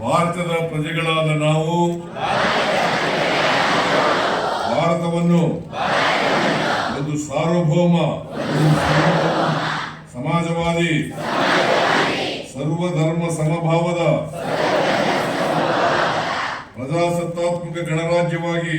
ಭಾರತದ ಪ್ರಜೆಗಳಾದ ನಾವು ಭಾರತವನ್ನು ಒಂದು ಸಾರ್ವಭೌಮ ಸಮಾಜವಾದಿ ಸರ್ವಧರ್ಮ ಸಮಭಾವದ ಪ್ರಜಾಸತ್ತಾತ್ಮಕ ಗಣರಾಜ್ಯವಾಗಿ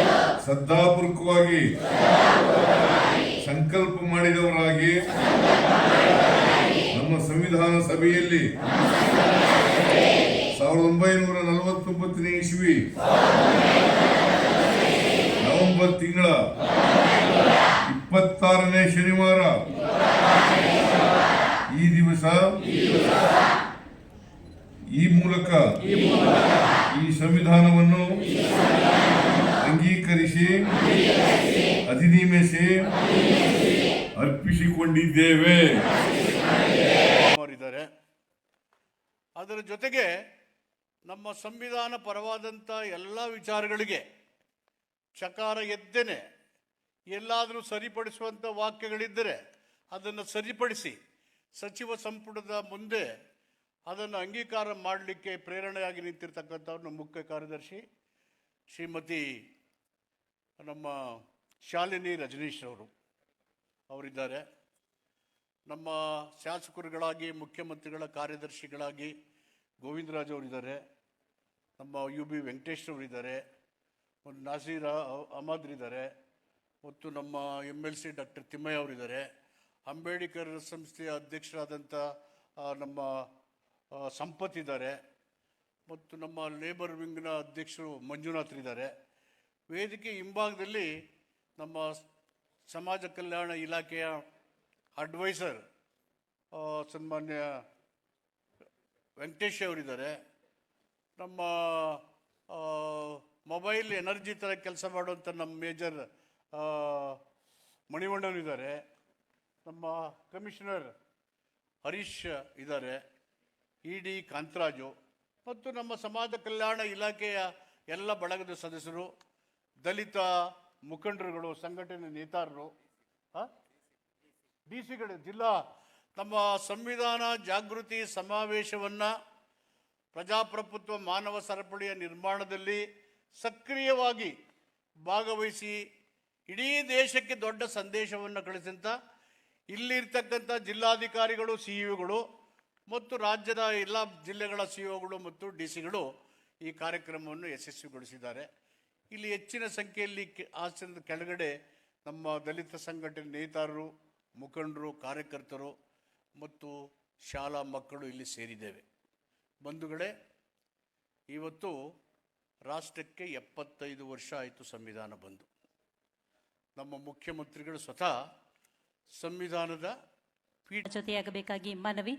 ಶ್ರದ್ಧಾಪೂರ್ವಕವಾಗಿ ಸಂಕಲ್ಪ ಮಾಡಿದವರಾಗಿ ನಮ್ಮ ಸಂವಿಧಾನ ಸಭೆಯಲ್ಲಿ ಸಾವಿರದ ಒಂಬೈನೂರ ನಲವತ್ತೊಂಬತ್ತನೇ ಇಸ್ವಿ ನವೆಂಬರ್ ತಿಂಗಳ ಇಪ್ಪತ್ತಾರನೇ ಶನಿವಾರ ಈ ದಿವಸ ಈ ಮೂಲಕ ಈ ಸಂವಿಧಾನವನ್ನು ಅಂಗೀಕರಿಸಿ, ಅಧಿನಿಯಮಿಸಿ, ಅರ್ಪಿಸಿಕೊಂಡಿದ್ದೇವೆ. ಅವರಿದ್ದಾರೆ. ಅದರ ಜೊತೆಗೆ ನಮ್ಮ ಸಂವಿಧಾನ ಪರವಾದಂಥ ಎಲ್ಲ ವಿಚಾರಗಳಿಗೆ ಚಕಾರ ಎದ್ದೇನೆ. ಎಲ್ಲಾದರೂ ಸರಿಪಡಿಸುವಂಥ ವಾಕ್ಯಗಳಿದ್ದರೆ ಅದನ್ನು ಸರಿಪಡಿಸಿ ಸಚಿವ ಸಂಪುಟದ ಮುಂದೆ ಅದನ್ನು ಅಂಗೀಕಾರ ಮಾಡಲಿಕ್ಕೆ ಪ್ರೇರಣೆಯಾಗಿ ನಿಂತಿರ್ತಕ್ಕಂಥವ್ರು ನಮ್ಮ ಮುಖ್ಯ ಕಾರ್ಯದರ್ಶಿ ಶ್ರೀಮತಿ ನಮ್ಮ ಶಾಲಿನಿ ರಜನೀಶ್ ಅವರು ಅವರಿದ್ದಾರೆ. ನಮ್ಮ ಶಾಸಕರುಗಳಾಗಿ, ಮುಖ್ಯಮಂತ್ರಿಗಳ ಕಾರ್ಯದರ್ಶಿಗಳಾಗಿ ಗೋವಿಂದರಾಜ್ ಅವರಿದ್ದಾರೆ. ನಮ್ಮ ಯು ಬಿ ವೆಂಕಟೇಶ್ ಅವರಿದ್ದಾರೆ. ಒಂದು ನಾಸೀರ್ ಅಹಮದ್ರಿದ್ದಾರೆ ಮತ್ತು ನಮ್ಮ M L C doctor Thimmaiah ಅವರಿದ್ದಾರೆ. ಅಂಬೇಡ್ಕರ್ ಸಂಸ್ಥೆಯ ಅಧ್ಯಕ್ಷರಾದಂಥ ನಮ್ಮ ಸಂಪತ್ ಇದ್ದಾರೆ. ಮತ್ತು ನಮ್ಮ ಲೇಬರ್ ವಿಂಗ್ನ ಅಧ್ಯಕ್ಷರು ಮಂಜುನಾಥ್ ಇದ್ದಾರೆ. ವೇದಿಕೆ ಹಿಂಭಾಗದಲ್ಲಿ ನಮ್ಮ ಸಮಾಜ ಕಲ್ಯಾಣ ಇಲಾಖೆಯ ಅಡ್ವೈಸರ್ ಸನ್ಮಾನ್ಯ ವೆಂಕಟೇಶ್ ಅವರಿದ್ದಾರೆ. ನಮ್ಮ ಮೊಬೈಲ್ ಎನರ್ಜಿ ಥರ ಕೆಲಸ ಮಾಡುವಂಥ ನಮ್ಮ ಮೇಜರ್ ಮಣಿವಣ್ಣನಿದ್ದಾರೆ ನಮ್ಮ ಕಮಿಷನರ್ ಹರೀಶ್ ಇದ್ದಾರೆ. E D Kantharaju. ಮತ್ತು ನಮ್ಮ ಸಮಾಜ ಕಲ್ಯಾಣ ಇಲಾಖೆಯ ಎಲ್ಲ ಬಳಗದ ಸದಸ್ಯರು ದಲಿತ ಮುಖಂಡರುಗಳು, ಸಂಘಟನೆ ನೇತಾರರು? ಡಿ ಸಿಗಳು, ಜಿಲ್ಲಾ ತಮ್ಮ ಸಂವಿಧಾನ ಜಾಗೃತಿ ಸಮಾವೇಶವನ್ನು ಪ್ರಜಾಪ್ರಭುತ್ವ ಮಾನವ ಸರಪಳಿಯ ನಿರ್ಮಾಣದಲ್ಲಿ ಸಕ್ರಿಯವಾಗಿ ಭಾಗವಹಿಸಿ ಇಡೀ ದೇಶಕ್ಕೆ ದೊಡ್ಡ ಸಂದೇಶವನ್ನು ಕಳಿಸಿದಂಥ ಇಲ್ಲಿರ್ತಕ್ಕಂಥ ಜಿಲ್ಲಾಧಿಕಾರಿಗಳು, ಸಿ ಇಗಳು ಮತ್ತು ರಾಜ್ಯದ ಎಲ್ಲ ಜಿಲ್ಲೆಗಳ ಸಿ ಒಗಳು ಮತ್ತು ಡಿ ಸಿಗಳು ಈ ಕಾರ್ಯಕ್ರಮವನ್ನು ಯಶಸ್ವಿಗೊಳಿಸಿದ್ದಾರೆ ಇಲ್ಲಿ ಹೆಚ್ಚಿನ ಸಂಖ್ಯೆಯಲ್ಲಿ ಆಸನದ ಕೆಳಗಡೆ ನಮ್ಮ ದಲಿತ ಸಂಘಟನೆ ನೇತಾರರು, ಮುಖಂಡರು, ಕಾರ್ಯಕರ್ತರು ಮತ್ತು ಶಾಲಾ ಮಕ್ಕಳು ಇಲ್ಲಿ ಸೇರಿದ್ದೇವೆ. ಬಂಧುಗಳೇ, ಇವತ್ತು ರಾಷ್ಟ್ರಕ್ಕೆ ಎಪ್ಪತ್ತೈದು ವರ್ಷ ಆಯಿತು ಸಂವಿಧಾನ ಬಂದು. ನಮ್ಮ ಮುಖ್ಯಮಂತ್ರಿಗಳು ಸ್ವತಃ ಸಂವಿಧಾನದ ಪೀಠ ಜೊತೆಯಾಗಬೇಕಾಗಿ ಮನವಿ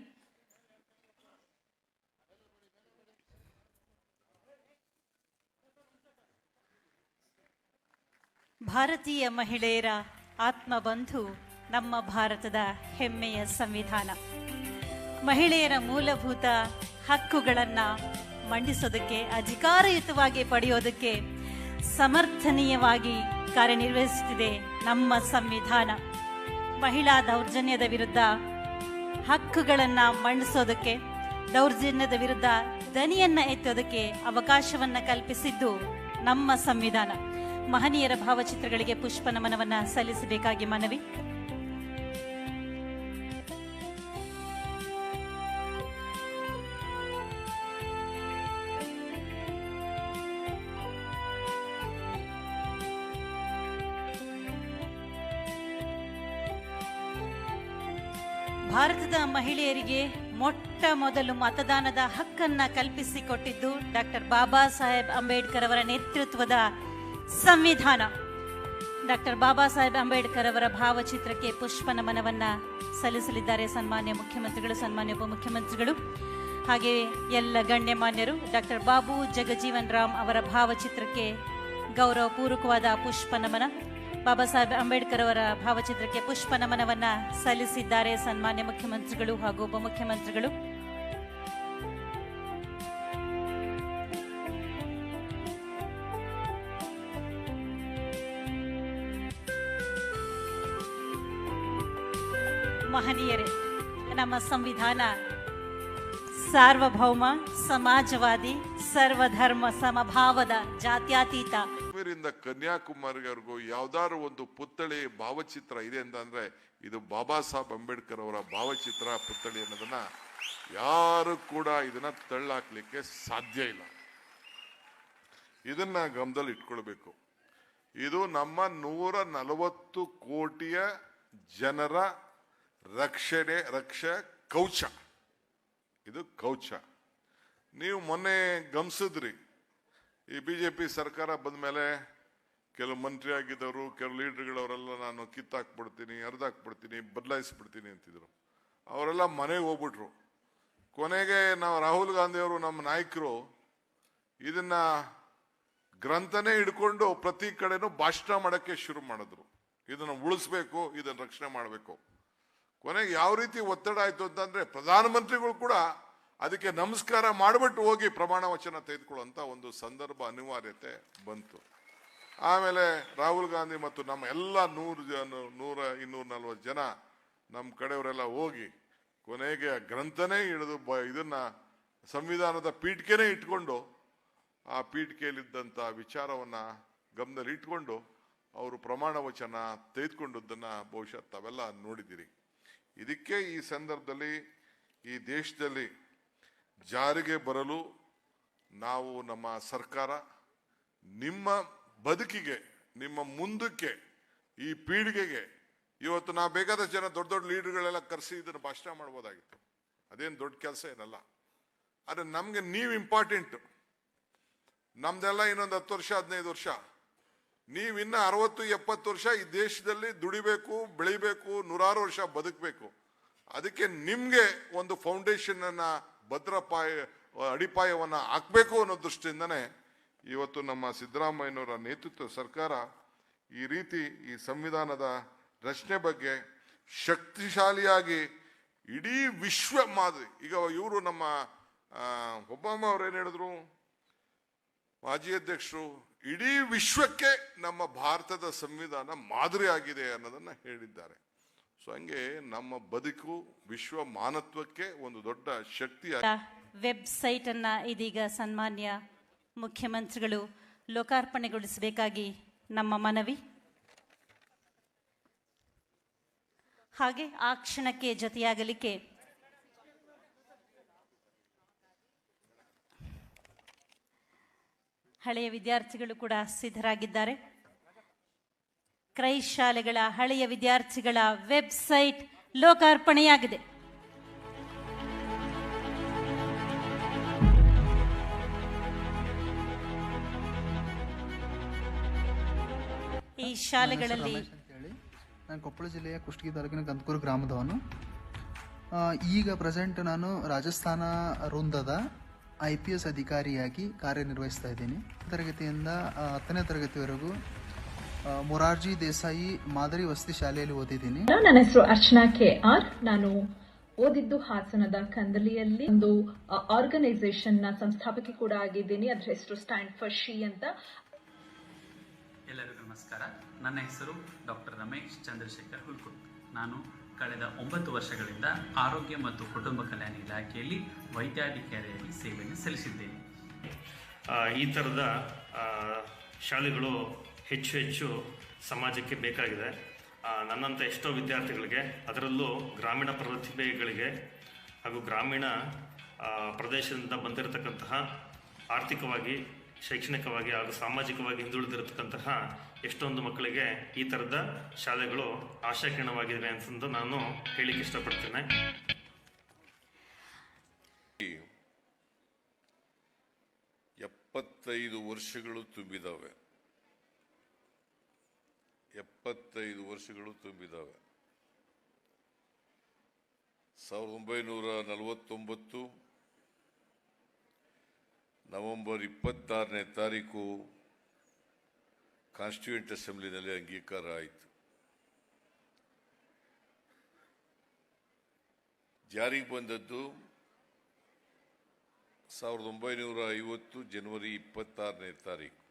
ಭಾರತೀಯ ಮಹಿಳೆಯರ ಆತ್ಮಬಂಧು ನಮ್ಮ ಭಾರತದ ಹೆಮ್ಮೆಯ ಸಂವಿಧಾನ. ಮಹಿಳೆಯರ ಮೂಲಭೂತ ಹಕ್ಕುಗಳನ್ನು ಮಂಡಿಸೋದಕ್ಕೆ, ಅಧಿಕಾರಯುತವಾಗಿ ಪಡೆಯೋದಕ್ಕೆ ಸಮರ್ಥನೀಯವಾಗಿ ಕಾರ್ಯನಿರ್ವಹಿಸುತ್ತಿದೆ ನಮ್ಮ ಸಂವಿಧಾನ. ಮಹಿಳಾ ದೌರ್ಜನ್ಯದ ವಿರುದ್ಧ ಹಕ್ಕುಗಳನ್ನು ಮಂಡಿಸೋದಕ್ಕೆ, ದೌರ್ಜನ್ಯದ ವಿರುದ್ಧ ದನಿಯನ್ನ ಎತ್ತೋದಕ್ಕೆ ಅವಕಾಶವನ್ನು ಕಲ್ಪಿಸಿದ್ದು ನಮ್ಮ ಸಂವಿಧಾನ. ಮಹನೀಯರ ಭಾವಚಿತ್ರಗಳಿಗೆ ಪುಷ್ಪ ನಮನವನ್ನ ಸಲ್ಲಿಸಬೇಕಾಗಿ ಮನವಿ. ಭಾರತದ ಮಹಿಳೆಯರಿಗೆ ಮೊಟ್ಟ ಮೊದಲು ಮತದಾನದ ಹಕ್ಕನ್ನ ಕಲ್ಪಿಸಿಕೊಟ್ಟಿದ್ದು ಡಾಕ್ಟರ್ ಬಾಬಾ ಸಾಹೇಬ್ ಅಂಬೇಡ್ಕರ್ ಅವರ ನೇತೃತ್ವದ ಸಂವಿಧಾನ. ಡಾಕ್ಟರ್ ಬಾಬಾ ಸಾಹೇಬ್ ಅಂಬೇಡ್ಕರ್ ಅವರ ಭಾವಚಿತ್ರಕ್ಕೆ ಪುಷ್ಪ ನಮನವನ್ನ ಸಲ್ಲಿಸಲಿದ್ದಾರೆ ಸನ್ಮಾನ್ಯ ಮುಖ್ಯಮಂತ್ರಿಗಳು, ಸನ್ಮಾನ್ಯ ಉಪಮುಖ್ಯಮಂತ್ರಿಗಳು. ಹಾಗೆ ಎಲ್ಲ ಗಣ್ಯಮಾನ್ಯರು, ಡಾಕ್ಟರ್ ಬಾಬು ಜಗಜೀವನ್ ರಾಮ್ ಅವರ ಭಾವಚಿತ್ರಕ್ಕೆ ಗೌರವಪೂರ್ವಕವಾದ ಪುಷ್ಪ ನಮನ. ಬಾಬಾ ಸಾಹೇಬ್ ಅಂಬೇಡ್ಕರ್ ಅವರ ಭಾವಚಿತ್ರಕ್ಕೆ ಪುಷ್ಪ ನಮನವನ್ನ ಸಲ್ಲಿಸಿದ್ದಾರೆ ಸನ್ಮಾನ್ಯ ಮುಖ್ಯಮಂತ್ರಿಗಳು ಹಾಗೂ ಉಪಮುಖ್ಯಮಂತ್ರಿಗಳು. ಮಹನೀಯರೇ, ನಮ್ಮ ಸಂವಿಧಾನ ಸಾರ್ವಭೌಮ, ಸಮಾಜವಾದಿ, ಸರ್ವಧರ್ಮ, ಸಮಭಾವದ ಜಾತ್ಯತೀತ. ಕಾಶ್ಮೀರಿಂದ ಕನ್ಯಾಕುಮಾರಿವರೆಗೂ ಯಾವ್ದಾದ್ರು ಒಂದು ಪುತ್ಥಳಿ ಭಾವಚಿತ್ರ ಇದೆ ಅಂತಂದ್ರೆ ಇದು ಬಾಬಾ ಸಾಹೇಬ್ ಅಂಬೇಡ್ಕರ್ ಅವರ ಭಾವಚಿತ್ರ ಪುತ್ಥಳಿ ಅನ್ನೋದನ್ನ ಯಾರು ಕೂಡ ಇದನ್ನ ತಳ್ಳಾಕ್ಲಿಕ್ಕೆ ಸಾಧ್ಯ ಇಲ್ಲ. ಇದನ್ನ ಗಮನದಲ್ಲಿ ಇಟ್ಕೊಳ್ಬೇಕು. ಇದು ನಮ್ಮ ನೂರ ನಲವತ್ತು ಕೋಟಿಯ ಜನರ ರಕ್ಷಣೆ, ರಕ್ಷ, ಕೌಚ. ಇದು ಕೌಚ. ನೀವು ಮೊನ್ನೆ ಗಮಿಸಿದ್ರಿ ಈ ಬಿ ಜೆ ಪಿ ಸರ್ಕಾರ ಬಂದ ಮೇಲೆ ಕೆಲವು ಮಂತ್ರಿ ಆಗಿದ್ದವರು, ಕೆಲವು ಲೀಡರ್ಗಳವರೆಲ್ಲ ನಾನು ಕಿತ್ತಾಕ್ಬಿಡ್ತೀನಿ ಅರ್ದಾಕ್ಬಿಡ್ತೀನಿ ಬದಲಾಯಿಸ್ಬಿಡ್ತೀನಿ ಅಂತಿದ್ರು. ಅವರೆಲ್ಲ ಮನೆಗೆ ಹೋಗ್ಬಿಟ್ರು. ಕೊನೆಗೆ ನಾವು ರಾಹುಲ್ ಗಾಂಧಿಯವರು ನಮ್ಮ ನಾಯಕರು ಇದನ್ನ ಗ್ರಂಥನೇ ಹಿಡ್ಕೊಂಡು ಪ್ರತಿ ಕಡೆನೂ ಭಾಷಣ ಮಾಡೋಕ್ಕೆ ಶುರು ಮಾಡಿದ್ರು. ಇದನ್ನು ಉಳಿಸ್ಬೇಕು, ಇದನ್ನು ರಕ್ಷಣೆ ಮಾಡಬೇಕು. ಕೊನೆಗೆ ಯಾವ ರೀತಿ ಒತ್ತಡ ಆಯ್ತು ಅಂತಂದರೆ ಪ್ರಧಾನಮಂತ್ರಿಗಳು ಕೂಡ ಅದಕ್ಕೆ ನಮಸ್ಕಾರ ಮಾಡಿಬಿಟ್ಟು ಹೋಗಿ ಪ್ರಮಾಣ ವಚನ ತೆಗೆದುಕೊಳ್ಳುವಂಥ ಒಂದು ಸಂದರ್ಭ ಅನಿವಾರ್ಯತೆ ಬಂತು. ಆಮೇಲೆ ರಾಹುಲ್ ಗಾಂಧಿ ಮತ್ತು ನಮ್ಮ ಎಲ್ಲ ನೂರು ಜನ, ನೂರ ಇನ್ನೂರ ನಲ್ವತ್ತು ಜನ ನಮ್ಮ ಕಡೆಯವರೆಲ್ಲ ಹೋಗಿ ಕೊನೆಗೆ ಆ ಗ್ರಂಥನೇ ಹಿಡಿದು ಬ, ಇದನ್ನ ಸಂವಿಧಾನದ ಪೀಠಿಕೆನೇ ಇಟ್ಕೊಂಡು ಆ ಪೀಠಿಕೆಯಲ್ಲಿದ್ದಂಥ ವಿಚಾರವನ್ನ ಗಮನದಲ್ಲಿ ಇಟ್ಕೊಂಡು ಅವರು ಪ್ರಮಾಣ ವಚನ ತೆಗೆದುಕೊಂಡದ್ದನ್ನು ಬಹುಶಃ ತಾವೆಲ್ಲ ನೋಡಿದ್ದೀರಿ. ಇದಕ್ಕೆ ಈ ಸಂದರ್ಭದಲ್ಲಿ ಈ ದೇಶದಲ್ಲಿ ಜಾರಿಗೆ ಬರಲು ನಾವು ನಮ್ಮ ಸರ್ಕಾರ ನಿಮ್ಮ ಬದುಕಿಗೆ, ನಿಮ್ಮ ಮುಂದಕ್ಕೆ, ಈ ಪೀಳಿಗೆಗೆ ಇವತ್ತು ನಾವು ಬೇಕಾದಷ್ಟು ಜನ ದೊಡ್ಡ ದೊಡ್ಡ ಲೀಡರ್ಗಳೆಲ್ಲ ಕರೆಸಿ ಇದನ್ನು ಭಾಷಣ ಮಾಡ್ಬೋದಾಗಿತ್ತು. ಅದೇನು ದೊಡ್ಡ ಕೆಲಸ ಏನಲ್ಲ. ಆದರೆ ನಮಗೆ ನೀವು ಇಂಪಾರ್ಟೆಂಟು ನಮ್ದೆಲ್ಲ ಇನ್ನೊಂದು ಹತ್ತು ವರ್ಷ, ಹದಿನೈದು ವರ್ಷ. ನೀವು ಇನ್ನ ಅರವತ್ತು ಎಪ್ಪತ್ತು ವರ್ಷ ಈ ದೇಶದಲ್ಲಿ ದುಡಿಬೇಕು ಬೆಳಿಬೇಕು ನೂರಾರು ವರ್ಷ ಬದುಕಬೇಕು. ಅದಕ್ಕೆ ನಿಮ್ಗೆ ಒಂದು ಫೌಂಡೇಶನ್ ಅನ್ನ ಭದ್ರಪಾಯ ಅಡಿಪಾಯವನ್ನ ಹಾಕ್ಬೇಕು ಅನ್ನೋ ದೃಷ್ಟಿಯಿಂದನೇ ಇವತ್ತು ನಮ್ಮ ಸಿದ್ದರಾಮಯ್ಯನವರ ನೇತೃತ್ವ ಸರ್ಕಾರ ಈ ರೀತಿ ಈ ಸಂವಿಧಾನದ ರಚನೆ ಬಗ್ಗೆ ಶಕ್ತಿಶಾಲಿಯಾಗಿ ಇಡೀ ವಿಶ್ವ ಮಾದರಿ ಈಗ ಇವರು ನಮ್ಮ ಆ, ಒಬಾಮ ಅವ್ರು ಏನು ಹೇಳಿದ್ರು? ಮಾಜಿ ಅಧ್ಯಕ್ಷರು ಇಡೀ ವಿಶ್ವಕ್ಕೆ ನಮ್ಮ ಭಾರತದ ಸಂವಿಧಾನ ಮಾದರಿಯಾಗಿದೆ ಅನ್ನೋದನ್ನ ಹೇಳಿದ್ದಾರೆ. ಸೊ ಹಂಗೆ ನಮ್ಮ ಬದುಕು, ವಿಶ್ವ ಮಾನತ್ವಕ್ಕೆ ಒಂದು ದೊಡ್ಡ ಶಕ್ತಿ ವೆಬ್ಸೈಟ್ ಅನ್ನ ಇದೀಗ ಸನ್ಮಾನ್ಯ ಮುಖ್ಯಮಂತ್ರಿಗಳು ಲೋಕಾರ್ಪಣೆಗೊಳಿಸಬೇಕಾಗಿ ನಮ್ಮ ಮನವಿ. ಹಾಗೆ ಆ ಕ್ಷಣಕ್ಕೆ ಜೊತೆಯಾಗಲಿಕ್ಕೆ ಹಳೆಯ ವಿದ್ಯಾರ್ಥಿಗಳು ಕೂಡ ಸಿದ್ಧರಾಗಿದ್ದಾರೆ. ಕ್ರೈಸ್ ಶಾಲೆಗಳ ಹಳೆಯ ವಿದ್ಯಾರ್ಥಿಗಳ ವೆಬ್ಸೈಟ್ ಲೋಕಾರ್ಪಣೆಯಾಗಿದೆ. ಈ ಶಾಲೆಗಳಲ್ಲಿ ನಾನು ಕೊಪ್ಪಳ ಜಿಲ್ಲೆಯ ಕುಷ್ಟಗಿ ತಾಲೂಕಿನ ಗಂದಕೂರು ಗ್ರಾಮದವನು. ಈಗ ಪ್ರೆಸೆಂಟ್ ನಾನು ರಾಜಸ್ಥಾನ ವೃಂದದ ಐ ಪಿ ಎಸ್ ಅಧಿಕಾರಿಯಾಗಿ ಕಾರ್ಯನಿರ್ವಹಿಸ್ತಾ ಇದ್ದೀನಿ. ತರಗತಿಯಿಂದ ಹತ್ತನೇ ತರಗತಿವರೆಗೂ ಮೊರಾರ್ಜಿ ದೇಸಾಯಿ ಮಾದರಿ ವಸತಿ ಶಾಲೆಯಲ್ಲಿ ಓದಿದ್ದೀನಿ. ನನ್ನ ಹೆಸರು ಅರ್ಚನಾ ಕೆ ಆರ್. ನಾನು ಓದಿದ್ದು ಹಾಸನದ ಕಂದಲಿಯಲ್ಲಿ. ಒಂದು ಆರ್ಗನೈಸೇಷನ್ನ ಸಂಸ್ಥಾಪಕಿ ಕೂಡ ಆಗಿದ್ದೀನಿ. ಅದ್ರ ಹೆಸರು ಸ್ಟ್ಯಾಂಡ್ ಫಾರ್ ಶಿ ಅಂತ. ಎಲ್ಲರಿಗೂ ನಮಸ್ಕಾರ. ನನ್ನ ಹೆಸರು ಡಾಕ್ಟರ್ ರಮೇಶ್ ಚಂದ್ರಶೇಖರ್ ಹುಲ್ಕುಟ್ ನಾನು ಕಳೆದ ಒಂಬತ್ತು ವರ್ಷಗಳಿಂದ ಆರೋಗ್ಯ ಮತ್ತು ಕುಟುಂಬ ಕಲ್ಯಾಣ ಇಲಾಖೆಯಲ್ಲಿ ವೈದ್ಯಾಧಿಕಾರಿಯಾಗಿ ಸೇವೆಯನ್ನು ಸಲ್ಲಿಸಿದ್ದೇನೆ. ಈ ಥರದ ಶಾಲೆಗಳು ಹೆಚ್ಚು ಹೆಚ್ಚು ಸಮಾಜಕ್ಕೆ ಬೇಕಾಗಿದೆ. ನನ್ನಂಥ ಎಷ್ಟೋ ವಿದ್ಯಾರ್ಥಿಗಳಿಗೆ, ಅದರಲ್ಲೂ ಗ್ರಾಮೀಣ ಪ್ರತಿಭೆಗಳಿಗೆ ಹಾಗೂ ಗ್ರಾಮೀಣ ಪ್ರದೇಶದಿಂದ ಬಂದಿರತಕ್ಕಂತಹ ಆರ್ಥಿಕವಾಗಿ ಶೈಕ್ಷಣಿಕವಾಗಿ ಹಾಗೂ ಸಾಮಾಜಿಕವಾಗಿ ಹಿಂದುಳಿದಿರತಕ್ಕಂತಹ ಎಷ್ಟೊಂದು ಮಕ್ಕಳಿಗೆ ಈ ಥರದ ಶಾಲೆಗಳು ಆಶಾಕಿರಣವಾಗಿವೆ ಅಂತಂದು ನಾನು ಹೇಳಿಕ್ಕೆ ಇಷ್ಟಪಡ್ತೇನೆ. ಎಪ್ಪತ್ತೈದು ವರ್ಷಗಳು ತುಂಬಿದಾವೆ. ಎಪ್ಪತ್ತೈದು ವರ್ಷಗಳು ತುಂಬಿದಾವೆ. ಸಾವಿರದ ಒಂಬೈನೂರ ನಲವತ್ತೊಂಬತ್ತು ನವೆಂಬರ್ ಇಪ್ಪತ್ತಾರನೇ ತಾರೀಕು ಕಾನ್ಸ್ಟಿಟ್ಯೂಂಟ್ ಅಸೆಂಬ್ಲಿನಲ್ಲಿ ಅಂಗೀಕಾರ ಆಯಿತು. ಜಾರಿಗೆ ಬಂದದ್ದು ಸಾವಿರದ ಒಂಬೈನೂರ ಐವತ್ತು ಜನವರಿ ಇಪ್ಪತ್ತಾರನೇ ತಾರೀಕು.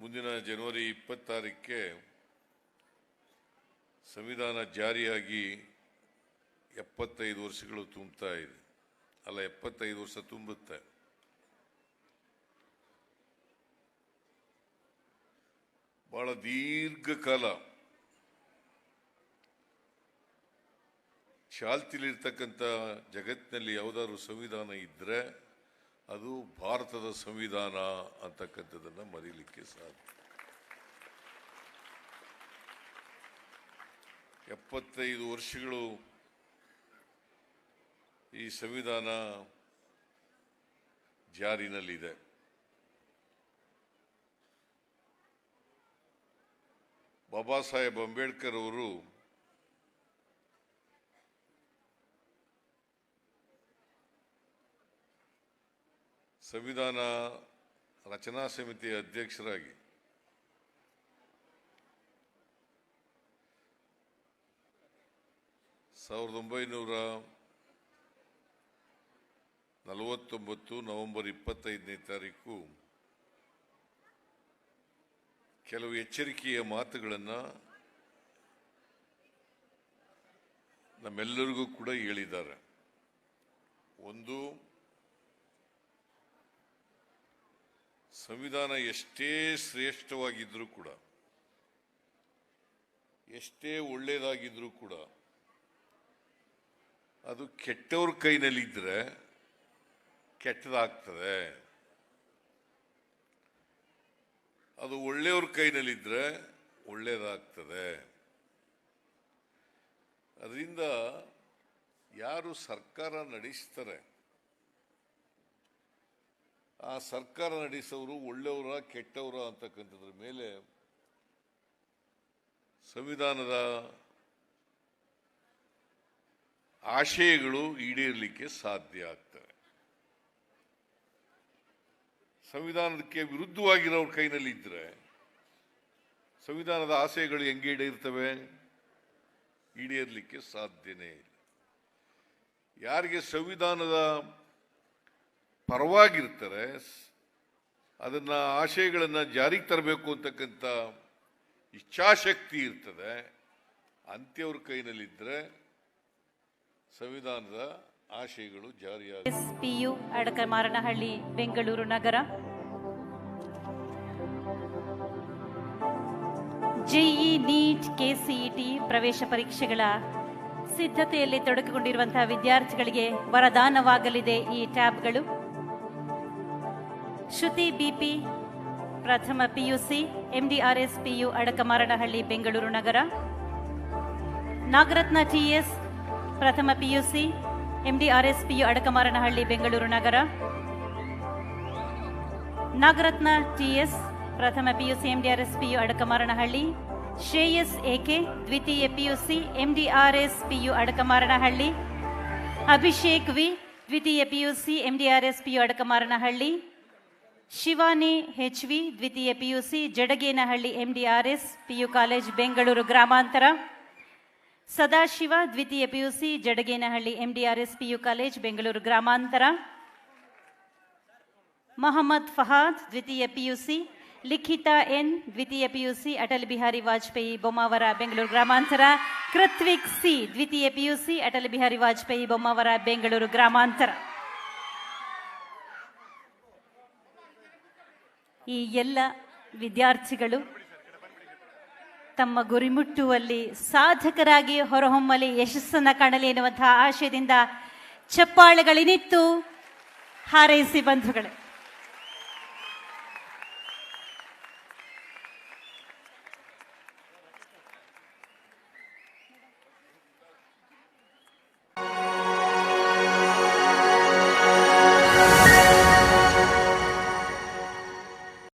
ಮುಂದಿನ ಜನವರಿ ಇಪ್ಪತ್ತಾರಕ್ಕೆ ಸಂವಿಧಾನ ಜಾರಿಯಾಗಿ ಎಪ್ಪತ್ತೈದು ವರ್ಷಗಳು ತುಂಬುತ್ತಾ ಇದೆ. ಅಲ್ಲ, ಎಪ್ಪತ್ತೈದು ವರ್ಷ ತುಂಬುತ್ತೆ. ಬಹಳ ದೀರ್ಘಕಾಲ ಚಾಲ್ತಿಲಿರ್ತಕ್ಕಂಥ ಜಗತ್ತಿನಲ್ಲಿ ಯಾವುದಾದ್ರು ಸಂವಿಧಾನ ಇದ್ದರೆ ಅದು ಭಾರತದ ಸಂವಿಧಾನ ಅಂತಕ್ಕಂಥದ್ದನ್ನು ಮರೀಲಿಕ್ಕೆ ಸಾಧ್ಯ. ಎಪ್ಪತ್ತೈದು ವರ್ಷಗಳು ಈ ಸಂವಿಧಾನ ಜಾರಿನಲ್ಲಿದೆ. ಬಾಬಾ ಸಾಹೇಬ್ ಅಂಬೇಡ್ಕರ್ ಅವರು ಸಂವಿಧಾನ ರಚನಾ ಸಮಿತಿಯ ಅಧ್ಯಕ್ಷರಾಗಿ ಸಾವಿರದ ಒಂಬೈನೂರ ನಲವತ್ತೊಂಬತ್ತು ನವೆಂಬರ್ ಇಪ್ಪತ್ತೈದನೇ ತಾರೀಕು ಕೆಲವು ಎಚ್ಚರಿಕೆಯ ಮಾತುಗಳನ್ನು ನಮ್ಮೆಲ್ಲರಿಗೂ ಕೂಡ ಹೇಳಿದ್ದಾರೆ. ಒಂದು, ಸಂವಿಧಾನ ಎಷ್ಟೇ ಶ್ರೇಷ್ಠವಾಗಿದ್ದರೂ ಕೂಡ, ಎಷ್ಟೇ ಒಳ್ಳೆಯದಾಗಿದ್ದರೂ ಕೂಡ, ಅದು ಕೆಟ್ಟವ್ರ ಕೈನಲ್ಲಿದ್ದರೆ ಕೆಟ್ಟದಾಗ್ತದೆ. ಅದು ಒಳ್ಳೆಯವ್ರ ಕೈನಲ್ಲಿದ್ದರೆ ಒಳ್ಳೆಯದಾಗ್ತದೆ ಅದರಿಂದ ಯಾರು ಸರ್ಕಾರ ನಡೆಸ್ತಾರೆ, ಆ ಸರ್ಕಾರ ನಡೆಸೋರು ಒಳ್ಳೆಯವರ, ಕೆಟ್ಟವರ ಅಂತಕ್ಕಂಥದ್ರ ಮೇಲೆ ಸಂವಿಧಾನದ ಆಶಯಗಳು ಈಡೇರಲಿಕ್ಕೆ ಸಾಧ್ಯ ಆಗ್ತವೆ. ಸಂವಿಧಾನಕ್ಕೆ ವಿರುದ್ಧವಾಗಿರೋರ ಕೈನಲ್ಲಿ ಇದ್ದರೆ ಸಂವಿಧಾನದ ಆಶಯಗಳು ಹೆಂಗೆ ಈಡೇರ್ತವೆ? ಈಡೇರಲಿಕ್ಕೆ ಸಾಧ್ಯನೇ ಇಲ್ಲ. ಯಾರಿಗೆ ಸಂವಿಧಾನದ ಪರವಾಗಿರ್ತಾರೆ, ಅದನ್ನು ಆಶಯಗಳನ್ನು ಜಾರಿಗೆ ತರಬೇಕು ಅಂತಕ್ಕಂಥ ಇಚ್ಛಾಶಕ್ತಿ ಇರ್ತದೆ, ಅಂತ್ಯವ್ರ ಕೈನಲ್ಲಿದ್ದರೆ ಸಂವಿಧಾನದ ಆಶಯಗಳು ಜಾರಿಯಾಗ ಎಸ್ ಪಿಯು ಅಡಕಮಾರನಹಳ್ಳಿ, ಬೆಂಗಳೂರು ನಗರ. ಜೆಇ ನೀಟ್ ಕೆಸಿಇಟಿ ಪ್ರವೇಶ ಪರೀಕ್ಷೆಗಳ ಸಿದ್ಧತೆಯಲ್ಲಿ ತೊಡಗಿಕೊಂಡಿರುವಂತಹ ವಿದ್ಯಾರ್ಥಿಗಳಿಗೆ ವರದಾನವಾಗಲಿದೆ ಈ ಟ್ಯಾಬ್ಗಳು. ಶ್ರುತಿ ಬಿಪಿ, ಪ್ರಥಮ PUC, MDRS PU Adakamaranahalli, Bengaluru ನಗರ. ನಾಗರತ್ನ ಟಿಎಸ್ ಪ್ರಥಮ PUC MDRS PU Adakamaranahalli, Bengaluru ನಗರ. ನಾಗರತ್ನ ಟಿಎಸ್ ಪ್ರಥಮ PUC MDRS PU Adakamaranahalli. Shreyas AK, ದ್ವಿತೀಯ PUC MDRS PU Adakamaranahalli. Abhishek V, ದ್ವಿತೀಯ PUC MDRS PU Adakamaranahalli. Shivani H V, ದ್ವಿತೀಯ PUC Jadaganahalli MDRS PU college, Bengaluru ಗ್ರಾಮಾಂತರ. ಸದಾಶಿವ, ದ್ವಿತೀಯ PUC, Jadaganahalli MDRS PU college Bengaluru ಗ್ರಾಮಾಂತರ. ಮೊಹಮ್ಮದ್ ಫಹಾದ್, ದ್ವಿತೀಯ PUC. ಲಿಖಿತ N, ದ್ವಿತೀಯ PUC, Atal Bihari Vajpayee Bommavara, Bengaluru ಗ್ರಾಮಾಂತರ. ಕೃತ್ವಿಕ್ ಸಿ, ದ್ವಿತೀಯ ಪಿಯುಸಿ, ಅಟಲ್ ಬಿಹಾರಿ ವಾಜಪೇಯಿ ಬೊಮ್ಮಾವರ, ಬೆಂಗಳೂರು ಗ್ರಾಮಾಂತರ. ಈ ಎಲ್ಲ ವಿದ್ಯಾರ್ಥಿಗಳು ತಮ್ಮ ಗುರಿ ಮುಟ್ಟುವಲ್ಲಿ ಸಾಧಕರಾಗಿ ಹೊರಹೊಮ್ಮಲಿ ಯಶಸ್ಸನ್ನು ಕಾಣಲಿ ಎನ್ನುವಂತಹ ಆಶಯದಿಂದ ಚಪ್ಪಾಳೆಗಳಿನಿತ್ತು ಹಾರೈಸಿ ಬಂಧುಗಳೇ.